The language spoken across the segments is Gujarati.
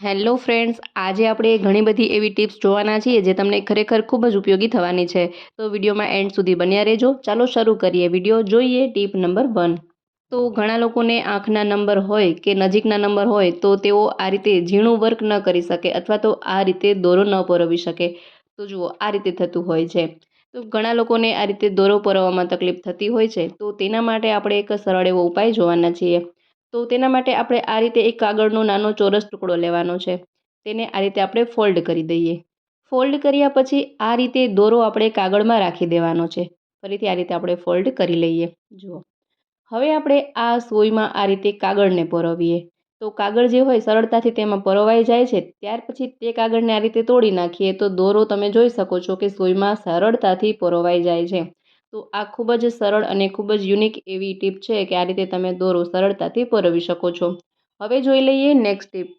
હેલો ફ્રેન્ડ્સ આજે આપણે ઘણી બધી એવી ટિપ્સ જોવાના છીએ જે તમને ખરેખર ખૂબ જ ઉપયોગી થવાની છે. તો વિડીયોમાં એન્ડ સુધી બન્યા રહેજો. ચાલો શરૂ કરીએ. વીડિયો જોઈએ ટીપ નંબર વન તો ઘણા લોકોને આંખના નંબર હોય કે નજીકના નંબર હોય તો તેઓ આ રીતે ઝીણું વર્ક ન કરી શકે અથવા તો આ રીતે દોરો ન પરોવી શકે. તો જુઓ, આ રીતે થતું હોય છે. તો ઘણા લોકોને આ રીતે દોરો પરોવવામાં તકલીફ થતી હોય છે. તો તેના માટે આપણે એક સરળ એવો ઉપાય જોવાના છીએ. તો તેના માટે આપણે આ રીતે એક કાગળનો નાનો ચોરસ ટુકડો લેવાનો છે. તેને આ રીતે આપણે ફોલ્ડ કરી દઈએ. ફોલ્ડ કર્યા પછી આ રીતે દોરો આપણે કાગળમાં રાખી દેવાનો છે. ફરીથી આ રીતે આપણે ફોલ્ડ કરી લઈએ. જુઓ. હવે આપણે આ સોયમાં આ રીતે કાગળને પરોવીએ. તો કાગળ જે હોય સરળતાથી તેમાં પરોવાઈ જાય છે. ત્યાર પછી તે કાગળને આ રીતે તોડી નાખીએ તો દોરો તમે જોઈ શકો છો કે સોયમાં સરળતાથી પરોવાઈ જાય છે. તો આ ખૂબ જ સરળ અને ખૂબ જ યુનિક એવી ટીપ છે કે આ રીતે તમે દોરો સરળતાથી પરોવી શકો છો. હવે જોઈ લઈએ નેક્સ્ટ ટીપ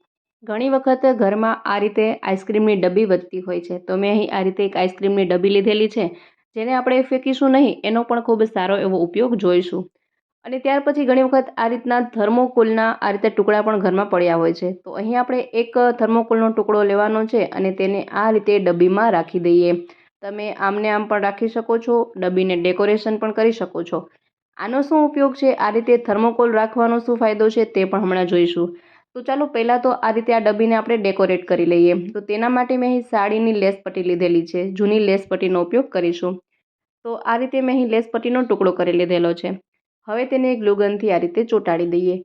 ઘણી વખત ઘરમાં આ રીતે આઈસ્ક્રીમની ડબ્બી વધતી હોય છે. તો મેં અહીં આ રીતે એક આઈસ્ક્રીમની ડબ્બી લીધેલી છે, જેને આપણે ફેંકીશું નહીં, એનો પણ ખૂબ સારો એવો ઉપયોગ જોઈશું. અને ત્યાર પછી ઘણી વખત આ રીતના થર્મોકોલના આ રીતે ટુકડા પણ ઘરમાં પડ્યા હોય છે. તો અહીં આપણે એક થર્મોકોલનો ટુકડો લેવાનો છે અને તેને આ રીતે ડબ્બીમાં રાખી દઈએ. તમે આમને આમ પણ રાખી શકો છો, ડબ્બીને ડેકોરેશન પણ કરી શકો છો. આનો શું ઉપયોગ છે? આ રીતે થર્મોકોલ રાખવાનો શું ફાયદો છે તે પણ હમણાં જોઈશું. તો ચાલો પહેલાં તો આ રીતે આ ડબ્બીને આપણે ડેકોરેટ કરી લઈએ. તો તેના માટે મેં અહીં સાડીની લેસ પટ્ટી લીધેલી છે. જૂની લેસ પટ્ટીનો ઉપયોગ કરીશું. તો આ રીતે મેં અહીં લેસ પટ્ટીનો ટુકડો કરી લીધેલો છે. હવે તેને ગ્લુગનથી આ રીતે ચોંટાડી દઈએ.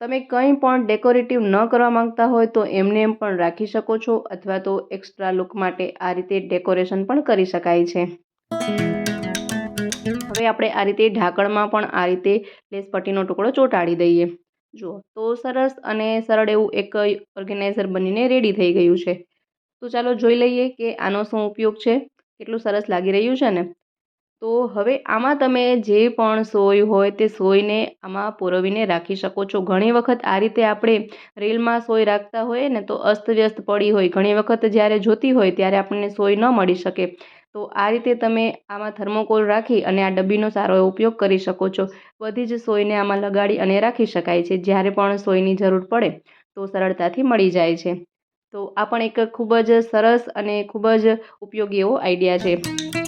તમે કંઈ પણ ડેકોરેટિવ ન કરવા માંગતા હોય તો એમને એમ પણ રાખી શકો છો અથવા તો એક્સ્ટ્રા લુક માટે આ રીતે ડેકોરેશન પણ કરી શકાય છે. હવે આપણે આ રીતે ઢાંકણમાં પણ આ રીતે લેસ પટ્ટીનો ટુકડો ચોંટાડી દઈએ. જુઓ, તો સરસ અને સરળ એવું એક ઓર્ગેનાઇઝર બનીને રેડી થઈ ગયું છે. તો ચાલો જોઈ લઈએ કે આનો શું ઉપયોગ છે. કેટલું સરસ લાગી રહ્યું છે ને? તો હવે આમાં તમે જે પણ સોય હોય તે સોયને આમાં પુરવીને રાખી શકો છો. ઘણી વખત આ રીતે આપણે રીલમાં સોય રાખતા હોઈએ ને તો અસ્તવ્યસ્ત પડી હોય. ઘણી વખત જ્યારે જોતી હોય ત્યારે આપણને સોય ન મળી શકે. તો આ રીતે તમે આમાં થર્મોકોલ રાખી અને આ ડબ્બીનો સારો ઉપયોગ કરી શકો છો. બધી જ સોયને આમાં લગાડી અને રાખી શકાય છે. જ્યારે પણ સોયની જરૂર પડે તો સરળતાથી મળી જાય છે. તો આ પણ એક ખૂબ જ સરસ અને ખૂબ જ ઉપયોગી એવો આઈડિયા છે.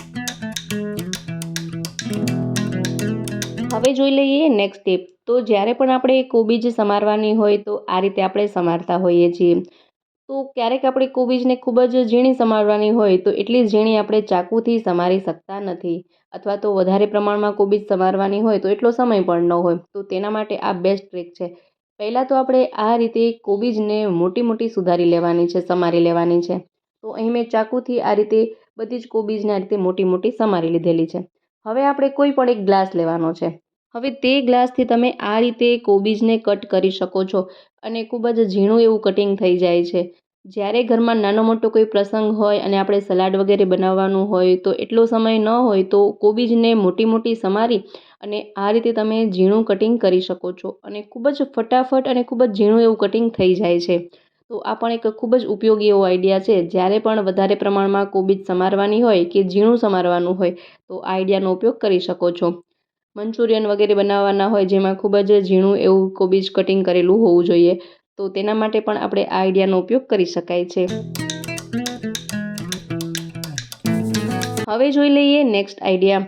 હવે જોઈ લઈએ નેક્સ્ટ સ્ટેપ તો જ્યારે પણ આપણે કોબીજ સમારવાની હોય તો આ રીતે આપણે સમારતા હોઈએ છીએ. તો ક્યારેક આપણે કોબીજને ખૂબ જ ઝીણી સમારવાની હોય તો એટલી ઝીણી આપણે ચાકુથી સમારી શકતા નથી. અથવા તો વધારે પ્રમાણમાં કોબીજ સમારવાની હોય તો એટલો સમય પણ ન હોય. તો તેના માટે આ બેસ્ટ ટ્રીક છે. પહેલાં તો આપણે આ રીતે કોબીજને મોટી મોટી સુધારી લેવાની છે, સમારી લેવાની છે. તો અહીં મેં ચાકુથી આ રીતે બધી જ કોબીજને આ રીતે મોટી મોટી સમારી લીધેલી છે. હવે આપણે કોઈ પણ એક ગ્લાસ લેવાનો છે. હવે તે ગ્લાસથી તમે આ રીતે કોબીજને કટ કરી શકો છો અને ખૂબ જ ઝીણું એવું કટિંગ થઈ જાય છે. જ્યારે ઘરમાં નાનો મોટો કોઈ પ્રસંગ હોય અને આપણે સલાડ વગેરે બનાવવાનું હોય તો એટલો સમય ન હોય તો કોબીજને મોટી મોટી સમારી અને આ રીતે તમે ઝીણું કટિંગ કરી શકો છો અને ખૂબ જ ફટાફટ અને ખૂબ જ ઝીણું એવું કટિંગ થઈ જાય છે. તો આ પણ એક ખૂબ જ ઉપયોગી એવો આઈડિયા છે. જ્યારે પણ વધારે પ્રમાણમાં કોબીજ સમારવાની હોય કે ઝીણું સમારવાનું હોય તો આ આઈડિયાનો ઉપયોગ કરી શકો છો. મંચુરિયન વગેરે બનાવવાના હોય જેમાં ખૂબ જ ઝીણું એવું કોબીજ કટિંગ કરેલું હોવું જોઈએ, તો તેના માટે પણ આપણે આ આઈડિયાનો ઉપયોગ કરી શકાય છે. હવે જોઈ લઈએ નેક્સ્ટ આઈડિયા.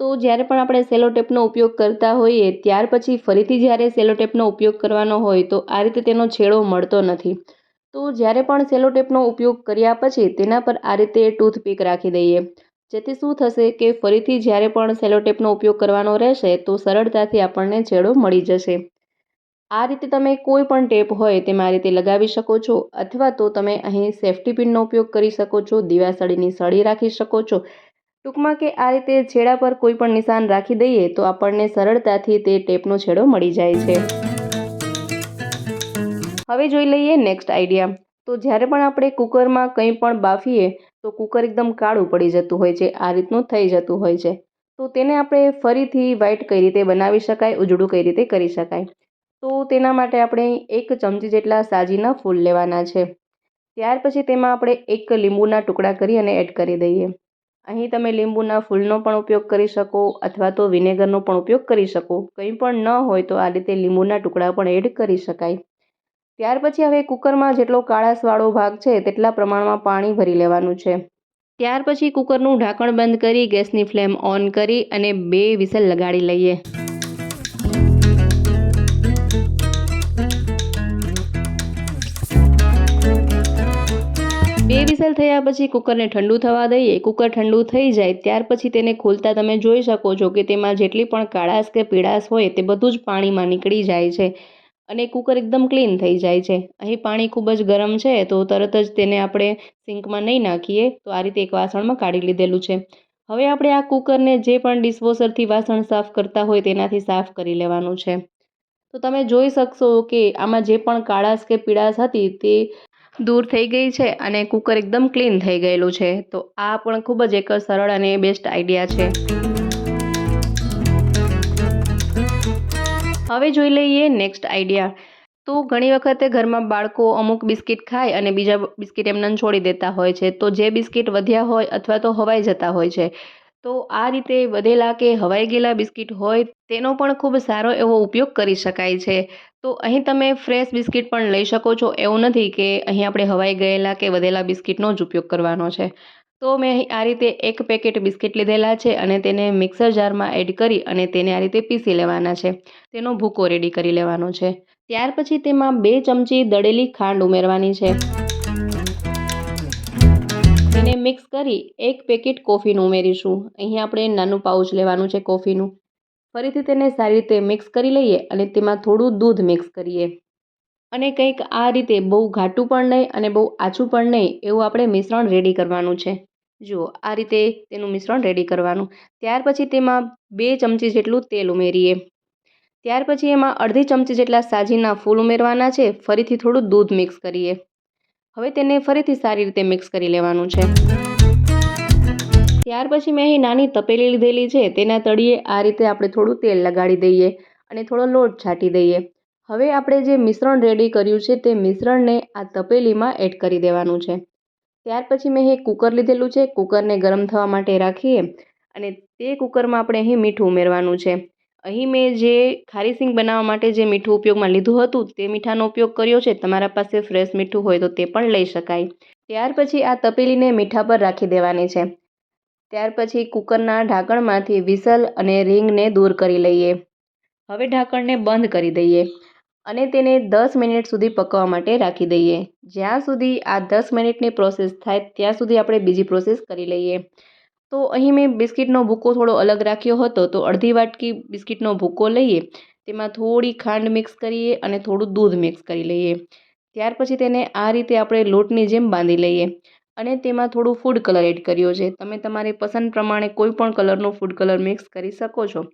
તો જ્યારે પણ આપણે સેલોટેપનો ઉપયોગ કરતા હોઈએ, ત્યાર પછી ફરીથી જ્યારે સેલોટેપનો ઉપયોગ કરવાનો હોય, તો આ રીતે તેનો છેડો મળતો નથી. તો જ્યારે પણ સેલોટેપનો ઉપયોગ કર્યા પછી તેના પર આ રીતે ટૂથપીક રાખી દઈએ. જેથી શું થશે કે ફરીથી જ્યારે પણ સેલોટેપનો ઉપયોગ કરવાનો રહેશે, તો સરળતાથી આપણને છેડો મળી જશે. આ રીતે તમે કોઈ પણ ટેપ હોય તેમાં આ રીતે લગાવી શકો છો, અથવા તો તમે અહીં સેફ્ટી પિનનો ઉપયોગ કરી શકો છો, દીવાસળીની સળી રાખી શકો છો. ટૂંકમાં કે આ રીતે છેડા પર કોઈ પણ નિશાન રાખી દઈએ, તો આપણને સરળતાથી તે ટેપનો છેડો મળી જાય છે. હવે જોઈ લઈએ નેક્સ્ટ આઈડિયા. તો જ્યારે પણ આપણે કુકરમાં કંઈ પણ બાફીએ, તો કુકર એકદમ કાળું પડી જતું હોય છે, આ રીતનું થઈ જતું હોય છે. તો તેને આપણે ફરીથી વ્હાઈટ કઈ રીતે બનાવી શકાય, ઉજળું કઈ રીતે કરી શકાય? તો તેના માટે આપણે એક ચમચી જેટલા સાજીના ફૂલ લેવાના છે. ત્યાર પછી તેમાં આપણે એક લીંબુના ટુકડા કરી અને એડ કરી દઈએ. અહીં તમે લીંબુના ફૂલનો પણ ઉપયોગ કરી શકો અથવા તો વિનેગરનો પણ ઉપયોગ કરી શકો. કંઈ પણ ન હોય તો આ રીતે લીંબુના ટુકડા પણ એડ કરી શકાય. ત્યાર પછી હવે કુકરમાં જેટલો કાળાશવાળો ભાગ છે, તેટલા પ્રમાણમાં પાણી ભરી લેવાનું છે. ત્યાર પછી કુકરનું ઢાંકણ બંધ કરી ગેસની ફ્લેમ ઓન કરી અને બે વિસલ લગાડી લઈએ. બે વિસલ થયા પછી કુકરને ઠંડુ થવા દઈએ. કુકર ઠંડુ થઈ જાય ત્યાર પછી તેને ખોલતા તમે જોઈ શકો છો કે તેમાં જેટલી પણ કાળાશ કે પીળાશ હોય તે બધું જ પાણીમાં નીકળી જાય છે. અને કુકર એકદમ ક્લીન થઈ જાય છે. અહીં પાણી ખૂબ જ ગરમ છે, તો તરત જ તેને આપણે સિંકમાં નહીં નાખીએ, તો આ રીતે એક વાસણમાં કાઢી લીધેલું છે. હવે આપણે આ કુકરને જે પણ ડિશવોશરથી વાસણ સાફ કરતા હોય તેનાથી સાફ કરી લેવાનું છે. તો તમે જોઈ શકશો કે આમાં જે પણ કાળાશ કે પીળાશ હતી તે દૂર થઈ ગઈ છે અને કુકર એકદમ ક્લીન થઈ ગયેલું છે. તો આ પણ ખૂબ જ એક સરળ અને બેસ્ટ આઈડિયા છે. હવે જોઈ લઈએ નેક્સ્ટ આઈડિયા તો ઘણી વખતે ઘરમાં બાળકો અમુક બિસ્કિટ ખાય અને બીજા બિસ્કિટ એમને છોડી દેતા હોય છે. તો જે બિસ્કિટ વધ્યા હોય અથવા તો હવાઈ જતા હોય છે. તો આ રીતે વધેલા કે હવાઈ ગયેલા બિસ્કિટ હોય તેનો પણ ખૂબ સારો એવો ઉપયોગ કરી શકાય છે. તો અહીં તમે ફ્રેશ બિસ્કિટ પણ લઈ શકો છો. એવું નથી કે અહીં આપણે હવાઈ ગયેલા કે વધેલા બિસ્કિટનો જ ઉપયોગ કરવાનો છે. તો મેં આ રીતે એક પેકેટ બિસ્કિટ લીધેલા છે અને તેને મિક્સર જારમાં એડ કરી અને તેને આ રીતે પીસી લેવાના છે. તેનો ભૂકો રેડી કરી લેવાનો છે. ત્યાર પછી તેમાં બે ચમચી દળેલી ખાંડ ઉમેરવાની છે. તેને મિક્સ કરી એક પેકેટ કોફીનું ઉમેરીશું. અહીં આપણે નાનું પાઉચ લેવાનું છે કોફીનું. ફરીથી તેને સારી રીતે મિક્સ કરી લઈએ અને તેમાં થોડું દૂધ મિક્સ કરીએ. અને કંઈક આ રીતે બહુ ઘાટું પણ નહીં અને બહુ આછું પણ નહીં એવું આપણે મિશ્રણ રેડી કરવાનું છે. જુઓ, આ રીતે તેનું મિશ્રણ રેડી કરવાનું. ત્યાર પછી તેમાં બે ચમચી જેટલું તેલ ઉમેરીએ. ત્યાર પછી એમાં અડધી ચમચી જેટલા સાજીના ફૂલ ઉમેરવાના છે, ફરીથી થોડું દૂધ મિક્સ કરીએ. હવે તેને ફરીથી સારી રીતે મિક્સ કરી લેવાનું છે. ત્યાર પછી મેં અહીં નાની તપેલી લીધેલી છે, તેના તળિયે આ રીતે આપણે થોડું તેલ લગાડી દઈએ અને થોડો લોટ છાંટી દઈએ. હવે આપણે જે મિશ્રણ રેડી કર્યું છે તે મિશ્રણને આ તપેલીમાં એડ કરી દેવાનું છે. ત્યાર પછી મેં અહીં કુકર લીધેલું છે. કુકરને ગરમ થવા માટે રાખીએ અને તે કુકરમાં આપણે અહીં મીઠું ઉમેરવાનું છે. અહીં મેં જે ખારી સિંગ બનાવવા માટે જે મીઠું ઉપયોગમાં લીધું હતું તે મીઠાનો ઉપયોગ કર્યો છે. તમારા પાસે ફ્રેશ મીઠું હોય તો તે પણ લઈ શકાય. ત્યાર પછી આ તપેલીને મીઠા પર રાખી દેવાની છે. ત્યાર પછી કુકરના ઢાંકણમાંથી વિસલ અને રિંગને દૂર કરી લઈએ. હવે ઢાંકણને બંધ કરી દઈએ. અને તેને દસ મિનિટ સુધી પકવા માટે રાખી દઈએ. જ્યાં સુધી આ દસ મિનિટની પ્રોસેસ થાય, ત્યાં સુધી આપણે બીજી પ્રોસેસ કરી લઈએ. તો અહીં મેં બિસ્કિટનો ભૂકો થોડો અલગ રાખ્યો હતો, તો અડધી વાટકી બિસ્કિટનો ભૂકો લઈએ. તેમાં થોડી ખાંડ મિક્સ કરીએ અને થોડું દૂધ મિક્સ કરી લઈએ. ત્યાર પછી તેને આ રીતે આપણે લોટની જેમ બાંધી લઈએ. અને તેમાં થોડું ફૂડ કલર એડ કર્યો છે. તમે તમારી પસંદ પ્રમાણે કોઈ પણ કલરનો ફૂડ કલર મિક્સ કરી શકો છો.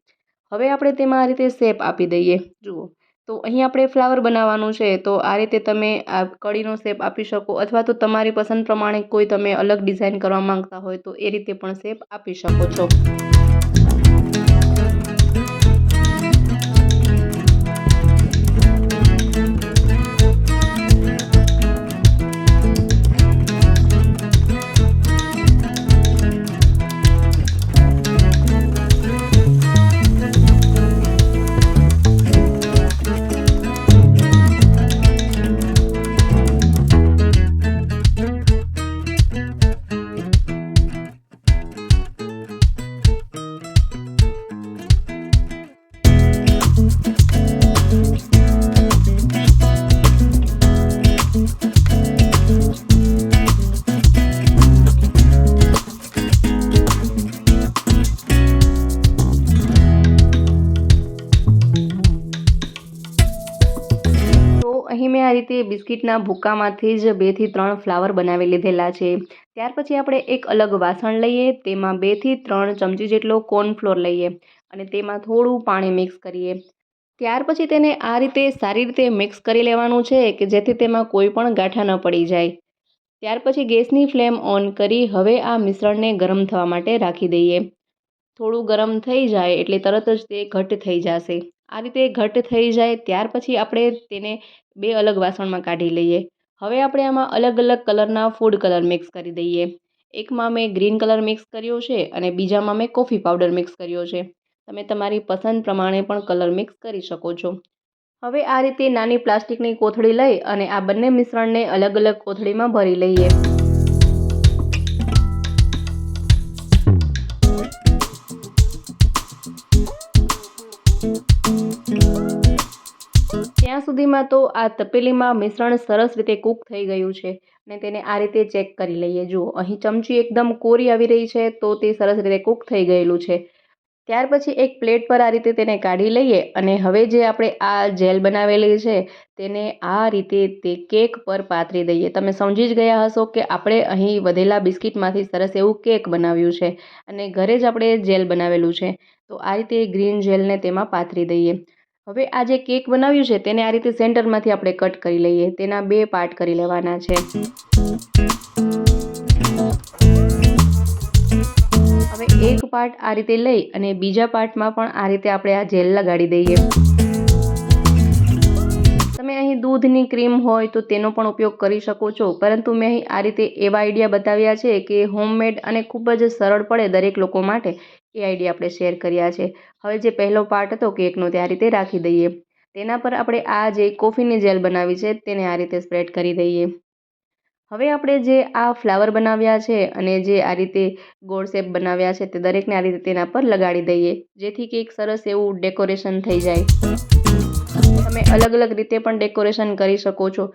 હવે આપણે તેમાં આ રીતે શેપ આપી દઈએ. જુઓ. તો અહીં આપણે ફ્લાવર બનાવવાનું છે, તો આ રીતે તમે આ કળીનો શેપ આપી શકો અથવા તો તમારી પસંદ પ્રમાણે કોઈ તમે અલગ ડિઝાઇન કરવા માંગતા હોય તો એ રીતે પણ શેપ આપી શકો છો. રીતે બિસ્કિટના ભૂકામાંથી જ બેથી ત્રણ ફ્લાવર બનાવી લીધેલા છે. ત્યાર પછી આપણે એક અલગ વાસણ લઈએ, તેમાં બેથી ત્રણ ચમચી જેટલો કોર્નફ્લોર લઈએ અને તેમાં થોડું પાણી મિક્સ કરીએ. ત્યાર પછી તેને આ રીતે સારી રીતે મિક્સ કરી લેવાનું છે કે જેથી તેમાં કોઈ પણ ગાંઠા ન પડી જાય. ત્યાર પછી ગેસની ફ્લેમ ઓન કરી હવે આ મિશ્રણને ગરમ થવા માટે રાખી દઈએ. થોડું ગરમ થઈ જાય એટલે તરત જ તે ઘટ્ટ થઈ જશે. આ રીતે ઘટ્ટ થઈ જાય ત્યાર પછી આપણે તેને બે અલગ વાસણમાં કાઢી લઈએ. હવે આપણે આમાં અલગ અલગ કલરના ફૂડ કલર મિક્સ કરી દઈએ. એકમાં મેં ગ્રીન કલર મિક્સ કર્યો છે અને બીજામાં મેં કોફી પાવડર મિક્સ કર્યો છે. તમે તમારી પસંદ પ્રમાણે પણ કલર મિક્સ કરી શકો છો. હવે આ રીતે નાની પ્લાસ્ટિકની કોથળી લઈ અને આ બંને મિશ્રણને અલગ અલગ કોથળીમાં ભરી લઈએ. ત્યાં સુધીમાં તો આ તપેલીમાં મિશ્રણ સરસ રીતે કૂક થઈ ગયું છે અને તેને આ રીતે ચેક કરી લઈએ. જુઓ, અહીં ચમચી એકદમ કોરી આવી રહી છે તો તે સરસ રીતે કૂક થઈ ગયેલું છે. ત્યાર પછી એક પ્લેટ પર આ રીતે તેને કાઢી લઈએ અને હવે જે આપણે આ જેલ બનાવેલી છે તેને આ રીતે તે કેક પર પાથરી દઈએ. તમે સમજી જ ગયા હશો કે આપણે અહીં વધેલા બિસ્કિટમાંથી સરસ એવું કેક બનાવ્યું છે અને ઘરે જ આપણે જેલ બનાવેલું છે. તો આ રીતે ગ્રીન જેલને તેમાં પાથરી દઈએ. હવે આ જે કેક બનાવ્યું છે, તેને આ રીતે સેન્ટરમાંથી આપણે કટ કરી લઈએ. તેના બે પાર્ટ કરી લેવાના છે. હવે એક પાર્ટ આ રીતે લઈ અને બીજા પાર્ટમાં પણ આ રીતે આપણે આ જેલ લગાડી દઈએ. તમે અહીં દૂધની ક્રીમ હોય તો તેનો પણ ઉપયોગ કરી શકો છો, પરંતુ મેં અહીં આ રીતે એવા આઈડિયા બતાવ્યા છે કે હોમમેડ અને ખૂબ જ સરળ પડે દરેક લોકો માટે. એ આઈડિયા આપણે શેર કર્યા છે. હવે જે પહેલો પાર્ટ હતો કેકનો તે આ રીતે રાખી દઈએ. તેના પર આપણે આ જે કોફીની જેલ બનાવી છે તેને આ રીતે સ્પ્રેડ કરી દઈએ. હવે આપણે જે આ ફ્લાવર બનાવ્યા છે અને જે આ રીતે ગોળ શેપ બનાવ્યા છે તે દરેકને આ રીતે તેના પર લગાડી દઈએ. જેથી કેક સરસ એવું ડેકોરેશન થઈ જાય. તમે અલગ અલગ રીતે પણ ડેકોરેશન કરી શકો છો.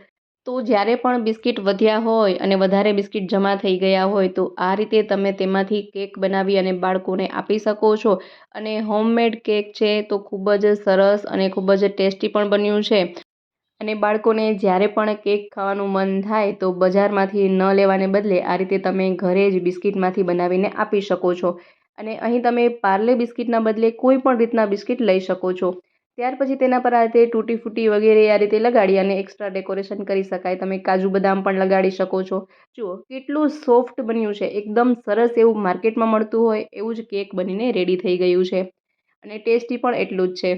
તો જ્યારે પણ બિસ્કિટ વધ્યા હોય અને વધારે બિસ્કિટ જમા થઈ ગયા હોય, તો આ રીતે તમે તેમાંથી કેક બનાવી અને બાળકોને આપી શકો છો. અને હોમમેડ કેક છે તો ખૂબ જ સરસ અને ખૂબ જ ટેસ્ટી પણ બન્યું છે. અને બાળકોને જ્યારે પણ કેક ખાવાનું મન થાય, તો બજારમાંથી ન લેવાને બદલે આ રીતે તમે ઘરે જ બિસ્કિટમાંથી બનાવીને આપી શકો છો. અને અહીં તમે પાર્લે બિસ્કિટના બદલે કોઈ પણ રીતના બિસ્કિટ લઈ શકો છો. ત્યાર પછી તેના પર આ રીતે તૂટી ફૂટી વગેરે આ રીતે લગાડી અને એક્સ્ટ્રા ડેકોરેશન કરી શકાય. તમે કાજુ બદામ પણ લગાડી શકો છો. જુઓ, કેટલું સોફ્ટ બન્યું છે. એકદમ સરસ એવું માર્કેટમાં મળતું હોય એવું જ કેક બનીને રેડી થઈ ગયું છે. અને ટેસ્ટી પણ એટલું જ છે.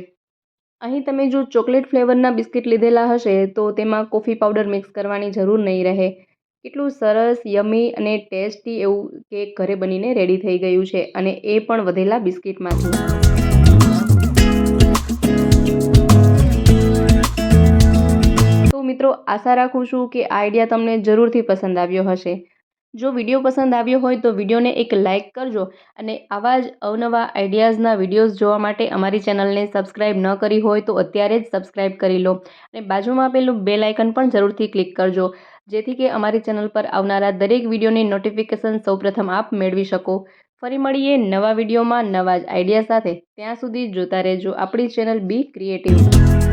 અહીં તમે જો ચોકલેટ ફ્લેવરના બિસ્કિટ લીધેલા હશે, તો તેમાં કોફી પાવડર મિક્સ કરવાની જરૂર નહીં રહે. કેટલું સરસ યમી અને ટેસ્ટી એવું કેક ઘરે બનીને રેડી થઈ ગયું છે અને એ પણ વધેલા બિસ્કિટમાંથી. મિત્રો, આશા રાખું છું કે આ આઈડિયા તમને જરૂરથી પસંદ આવ્યો હશે. જો વીડિયો પસંદ આવ્યો હોય તો વિડીયોને એક લાઇક કરજો અને આવા જ અવનવા આઈડિયાઝના વિડીયોઝ જોવા માટે અમારી ચેનલને સબસ્ક્રાઇબ ન કરી હોય તો અત્યારે જ સબસ્ક્રાઇબ કરી લો અને બાજુમાં આપેલું બે લાઇકન પણ જરૂરથી ક્લિક કરજો, જેથી કે અમારી ચેનલ પર આવનારા દરેક વિડીયોની નોટિફિકેશન સૌપ્રથમ આપ મેળવી શકો. ફરી મળીએ નવા વિડીયોમાં નવા જ આઈડિયા સાથે. ત્યાં સુધી જોતા રહેજો. આપણી ચેનલ બી ક્રિએટિવ